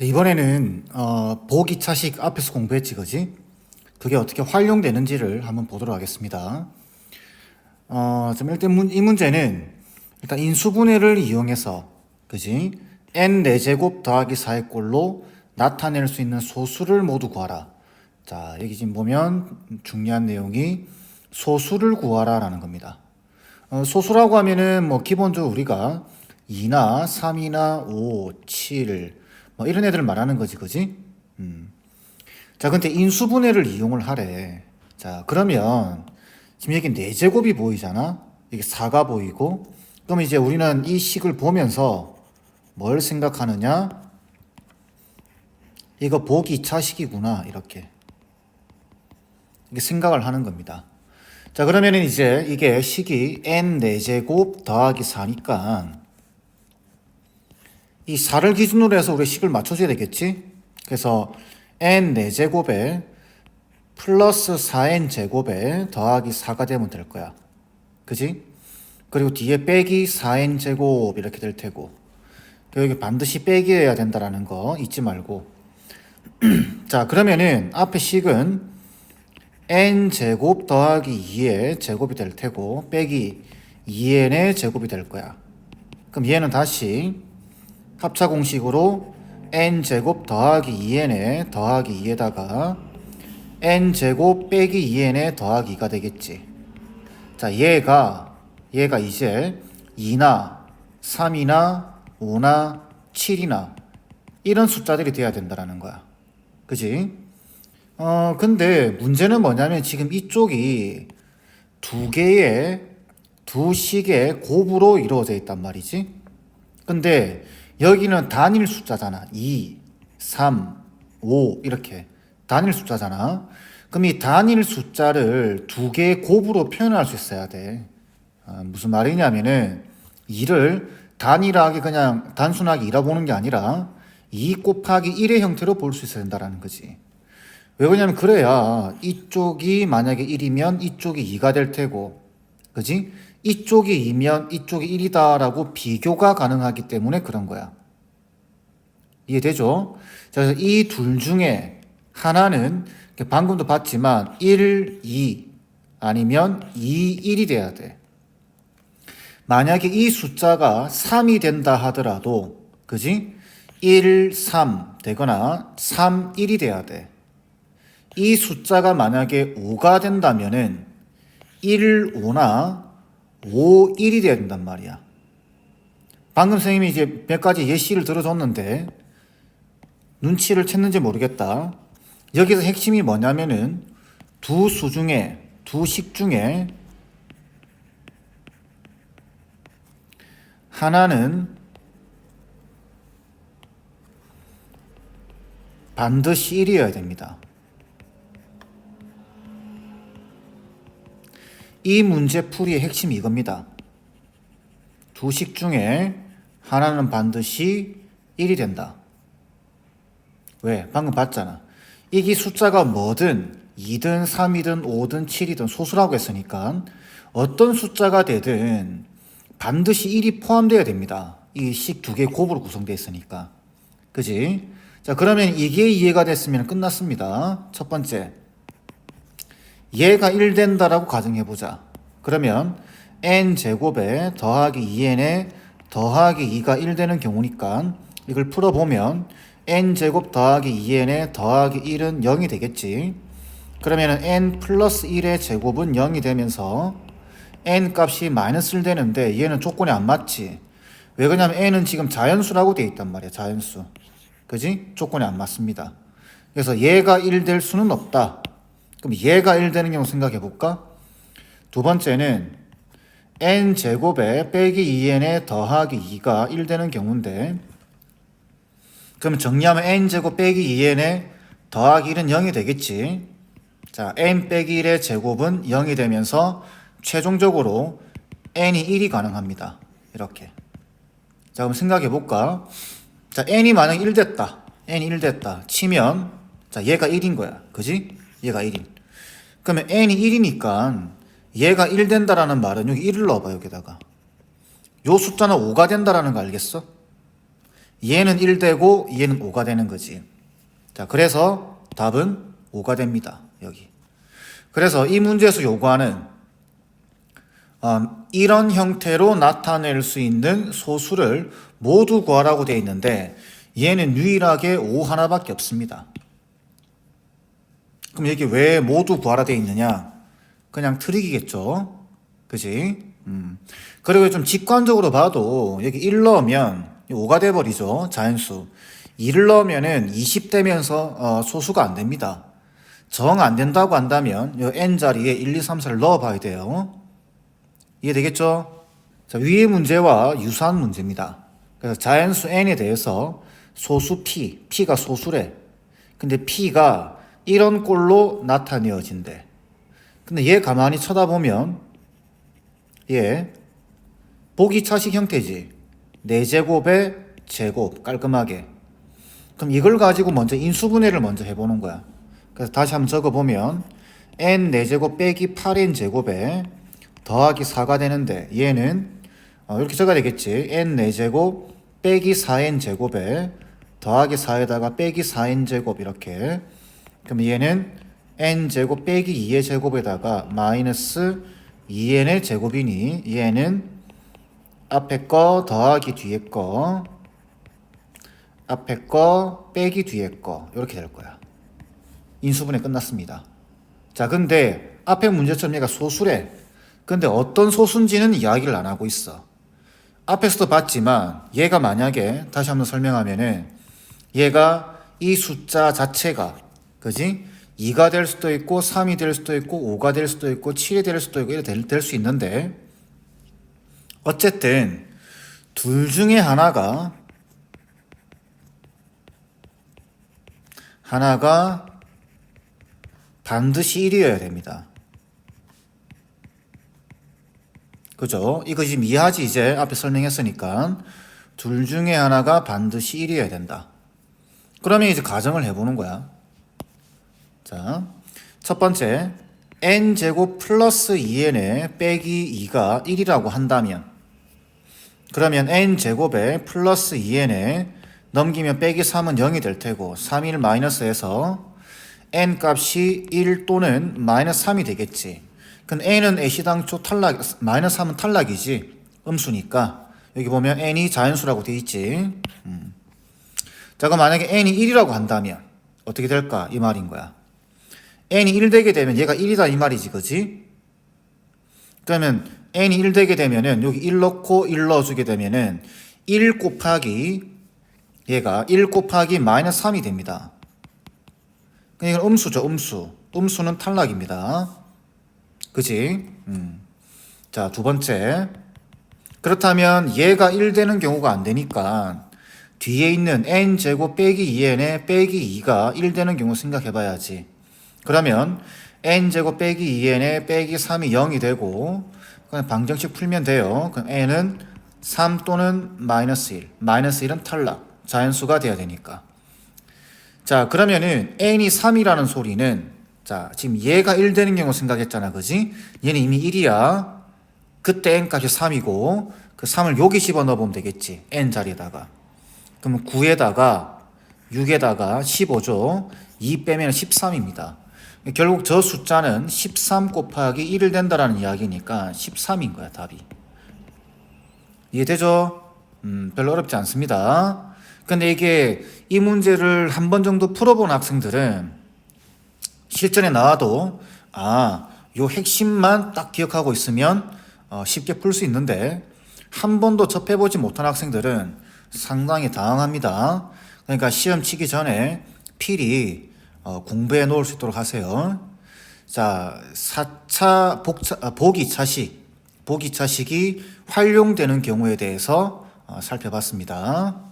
이번에는 어, 보기차식 앞에서 공부했지 그지? 그게 어떻게 활용되는지를 한번 보도록 하겠습니다. 어, 좀 일단 문, 이 문제는 일단 인수분해를 이용해서 그지? n 4제곱 더하기 4의 꼴로 나타낼 수 있는 소수를 모두 구하라. 자 여기 지금 보면 중요한 내용이 소수를 구하라 라는 겁니다. 어, 소수라고 하면은 뭐 기본적으로 우리가 2나 3이나 5, 7, 뭐 이런 애들을 말하는 거지, 그지? 음. 자, 근데 인수분해를 이용을 하래. 자, 그러면 지금 여기 4제곱이 보이잖아? 이게 4가 보이고, 그럼 이제 우리는 이 식을 보면서 뭘 생각하느냐? 이거 보기 차식이구나, 이렇게. 이게 생각을 하는 겁니다. 자, 그러면은 이제 이게 식이 n 4제곱 더하기 4니까 이 4를 기준으로 해서 우리 식을 맞춰줘야 되겠지? 그래서 n 4제곱에 플러스 4n 제곱에 더하기 4가 되면 될 거야. 그지? 그리고 뒤에 빼기 4n 제곱 이렇게 될 테고 여기 반드시 빼기 해야 된다라는 거 잊지 말고 자 그러면은 앞에 식은 n 제곱 더하기 2의 제곱이 될 테고 빼기 2n의 제곱이 될 거야. 그럼 얘는 다시 합차 공식으로 n 제곱 더하기 2n에 더하기 2에다가 n 제곱 빼기 2n에 더하기 2가 되겠지. 자, 얘가 얘가 이제 2나 3이나 5나 7이나 이런 숫자들이 돼야 된다라는 거야. 그지? 어, 근데 문제는 뭐냐면 지금 이쪽이 두 개의 두 식의 곱으로 이루어져 있단 말이지. 근데 여기는 단일 숫자잖아. 2, 3, 5 이렇게 단일 숫자잖아. 그럼 이 단일 숫자를 두 개의 곱으로 표현할 수 있어야 돼. 아, 무슨 말이냐면은 2를 단일하게 그냥 단순하게 2라 보는 게 아니라 2 곱하기 1의 형태로 볼 수 있어야 된다라는 거지. 왜 그러냐면 그래야 이쪽이 만약에 1이면 이쪽이 2가 될 테고 그지? 이쪽이 2면 이쪽이 1이다라고 비교가 가능하기 때문에 그런 거야. 이해되죠? 자, 그래서 이 둘 중에 하나는 방금도 봤지만 1, 2 아니면 2, 1이 돼야 돼. 만약에 이 숫자가 3이 된다 하더라도 그지? 1, 3 되거나 3, 1이 돼야 돼. 이 숫자가 만약에 5가 된다면은 1, 5나 5, 1이 돼야 된단 말이야. 방금 선생님이 이제 몇 가지 예시를 들어줬는데 눈치를 챘는지 모르겠다. 여기서 핵심이 뭐냐면은 두 수 중에 두 식 중에 하나는 반드시 1이어야 됩니다. 이 문제 풀이의 핵심이 이겁니다. 두 식 중에 하나는 반드시 1이 된다. 왜? 방금 봤잖아. 이게 숫자가 뭐든 2든 3이든 5든 7이든 소수라고 했으니까 어떤 숫자가 되든 반드시 1이 포함되어야 됩니다. 이 식 두개 곱으로 구성되어 있으니까. 그지? 자, 그러면 이게 이해가 됐으면 끝났습니다. 첫 번째. 얘가 1 된다라고 가정해 보자. 그러면 n 제곱에 더하기 2n에 더하기 2가 1 되는 경우니까 이걸 풀어 보면 n 제곱 더하기 2n에 더하기 1은 0이 되겠지. 그러면 n 플러스 1의 제곱은 0이 되면서 n 값이 마이너스를 되는데 얘는 조건이 안 맞지. 왜 그러냐면 n은 지금 자연수라고 돼 있단 말이야. 자연수. 그지? 조건이 안 맞습니다. 그래서 얘가 1 될 수는 없다. 그럼 얘가 1 되는 경우 생각해 볼까? 두 번째는 n 제곱에 빼기 2n에 더하기 2가 1 되는 경우인데 그러면 정리하면 n 제곱 빼기 2n에 더하기 1은 0이 되겠지. 자, n 빼기 1의 제곱은 0이 되면서 최종적으로 n이 1이 가능합니다. 이렇게. 자, 그럼 생각해 볼까? 자, n이 만약 1 됐다. n이 1 됐다. 치면 자, 얘가 1인 거야. 그지? 얘가 1인. 그러면 n이 1이니까 얘가 1 된다라는 말은 여기 1을 넣어봐 여기다가. 요 숫자는 5가 된다라는 거 알겠어? 얘는 1 되고 얘는 5가 되는 거지. 자, 그래서 답은 5가 됩니다. 여기. 그래서 이 문제에서 요구하는 어, 이런 형태로 나타낼 수 있는 소수를 모두 구하라고 되어 있는데 얘는 유일하게 5 하나밖에 없습니다. 그럼 여기 왜 모두 구하라 되어 있느냐? 그냥 트릭이겠죠. 그지? 음. 그리고 좀 직관적으로 봐도 여기 1 넣으면 5가 돼버리죠. 자연수. 2를 넣으면은 20 되면서 어, 소수가 안 됩니다. 정 안 된다고 한다면 이 n 자리에 1, 2, 3, 4를 넣어 봐야 돼요. 이해되겠죠? 자, 위의 문제와 유사한 문제입니다. 그래서 자연수 n에 대해서 소수 p, p가 소수래. 근데 p가 이런 꼴로 나타내어진대. 근데 얘 가만히 쳐다보면 얘 보기 차식 형태지. 4제곱의 제곱 깔끔하게. 그럼 이걸 가지고 먼저 인수분해를 먼저 해보는 거야. 그래서 다시 한번 적어보면 n 4제곱 빼기 8n 제곱에 더하기 4가 되는데 얘는 어, 이렇게 적어야 되겠지. n 4제곱 빼기 4n 제곱에 더하기 4에다가 빼기 4n 제곱 이렇게 그럼 얘는 n 제곱 빼기 2의 제곱에다가 마이너스 2n의 제곱이니 얘는 앞에 거 더하기 뒤에 거 앞에 거 빼기 뒤에 거 이렇게 될 거야. 인수분해 끝났습니다. 자, 근데 앞에 문제처럼 얘가 소수래. 근데 어떤 소수인지는 이야기를 안 하고 있어. 앞에서도 봤지만 얘가 만약에 다시 한번 설명하면은 얘가 이 숫자 자체가 그지? 2가 될 수도 있고 3이 될 수도 있고 5가 될 수도 있고 7이 될 수도 있고 이렇게 될 수 있는데 어쨌든 둘 중에 하나가 하나가 반드시 1이어야 됩니다. 그죠? 이거 지금 이해하지 이제 앞에 설명했으니까 둘 중에 하나가 반드시 1이어야 된다. 그러면 이제 가정을 해보는 거야. 자, 첫 번째 n 제곱 플러스 2n에 빼기 2가 1이라고 한다면 그러면 n 제곱에 플러스 2n에 넘기면 빼기 3은 0이 될 테고 3일 마이너스에서 n 값이 1 또는 마이너스 3이 되겠지. 그럼 n은 애시당초 탈락 마이너스 3은 탈락이지 음수니까 여기 보면 n이 자연수라고 돼 있지. 음. 자 그럼 만약에 n이 1이라고 한다면 어떻게 될까 이 말인 거야. N이 1 되게 되면 얘가 1이다 이 말이지 그지? 그러면 n이 1 되게 되면은 여기 1 넣고 1 넣어주게 되면은 1 곱하기 얘가 1 곱하기 마이너스 3이 됩니다. 그러니까 이건 음수죠 음수. 음수는 탈락입니다. 그지? 음. 자, 두 번째. 그렇다면 얘가 1 되는 경우가 안 되니까 뒤에 있는 n제곱 빼기 2n에 빼기 2가 1 되는 경우 생각해 봐야지. 그러면 n제곱 빼기 2n에 빼기 3이 0이 되고 그냥 방정식 풀면 돼요. 그럼 n은 3 또는 마이너스 1. 마이너스 1은 탈락. 자연수가 돼야 되니까. 자, 그러면은 n이 3이라는 소리는 자, 지금 얘가 1 되는 경우 생각했잖아. 그지? 얘는 이미 1이야. 그때 n 값이 3이고 그 3을 여기 집어 넣어 보면 되겠지. n 자리에다가. 그러면 9에다가 6에다가 15죠. 2 빼면 13입니다. 결국 저 숫자는 13 곱하기 1을 된다라는 이야기니까 13인 거야, 답이. 이해되죠? 음, 별로 어렵지 않습니다. 근데 이게 이 문제를 한 번 정도 풀어본 학생들은 실전에 나와도 아, 요 핵심만 딱 기억하고 있으면 어, 쉽게 풀 수 있는데 한 번도 접해보지 못한 학생들은 상당히 당황합니다. 그러니까 시험 치기 전에 필히 어, 공부해 놓을 수 있도록 하세요. 자, 4차 복차, 아, 보기 차식, 보기 차식이 활용되는 경우에 대해서 어, 살펴봤습니다.